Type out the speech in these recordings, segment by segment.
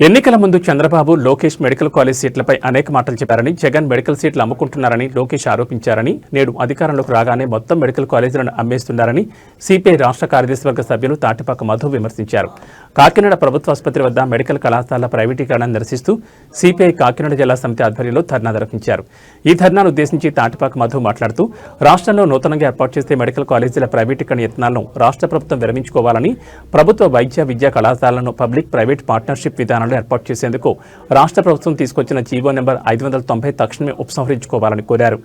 ఎన్నికల ముందు Chandrababu Lokesh medical college సీట్లపై అనేక మాటలు చెప్పారని జగన్ మెడికల్ సీట్లు అమ్ముకుంటున్నారని లోకేష్ ఆరోపించారని నేడు అధికారంలోకి రాగానే మొత్తం మెడికల్ కాలేజీలను అమ్మేస్తున్నారని సిపిఐ రాష్ట్ర కార్యదర్శివర్గ సభ్యులు తాటిపాక మధు విమర్శించారు. కాకినాడ ప్రభుత్వ ఆసుపత్రి వద్ద మెడికల్ కళాశాల ప్రైవేటీకరణ నిరసిస్తూ సిపిఐ కాకినాడ జిల్లా సమితి ఆధ్వర్యంలో ధర్నా నిర్వహించారు. ఈ ధర్నాను ఉద్దేశించి తాటిపాక మధు మాట్లాడుతూ రాష్ట్రంలో నూతనంగా ఏర్పాటు చేసే మెడికల్ కాలేజీల ప్రైవేటీకరణ యత్నాలను రాష్ట్ర ప్రభుత్వం విరమించుకోవాలని ప్రభుత్వ వైద్య విద్యా కళాశాలను పబ్లిక్ ప్రైవేట్ పార్ట్నర్షిప్ విధానం విధానంలో ఏర్పాటు చేసేందుకు రాష్ట్ర ప్రభుత్వం తీసుకొచ్చిన జీవో నెంబర్ ఐదు వందల తొంభై తక్షణమే ఉపసంహరించుకోవాలని కోరారు.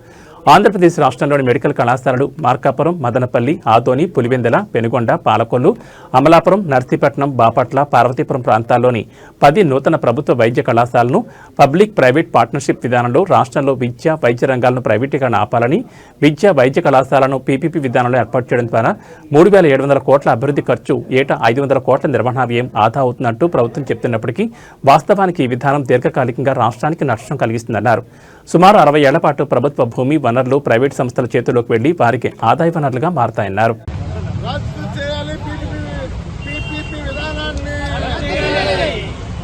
ఆంధ్రప్రదేశ్ రాష్ట్రంలోని మెడికల్ కళాశాలలు మార్కాపురం మదనపల్లి ఆదోని పులివెందల పెనుగొండ పాలకొల్లు అమలాపురం నర్సీపట్నం బాపట్ల పార్వతీపురం ప్రాంతాల్లోని పది నూతన ప్రభుత్వ వైద్య కళాశాలను పబ్లిక్ ప్రైవేట్ పార్ట్నర్షిప్ విధానంలో రాష్ట్రంలో విద్య వైద్య రంగాలను ప్రైవేటీకరణ ఆపాలని విద్య వైద్య కళాశాలను పీపీపీ విధానంలో ఏర్పాటు చేయడం ద్వారా మూడు వేల ఏడు వందల కోట్ల అభివృద్ధి ఖర్చు ఏటా ఐదు వందల కోట్ల నిర్వహణ వ్యయం ఆదా అవుతున్నట్టు ప్రభుత్వం చెప్తున్నప్పటికీ వాస్తవానికి ఈ విధానం దీర్ఘకాలికంగా రాష్ట్రానికి నష్టం కలిగిస్తుందన్నారు. సుమారు అరవై ఏళ్ళ పాటు ప్రభుత్వ భూమి వన వనరులు ప్రైవేట్ సంస్థల చేతుల్లోకి వెళ్ళి వారికి ఆదాయ వనరులుగా మారతాయన్నారు. రద్దు చేయాలి పీపీపీ విధానాన్ని.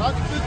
రద్దు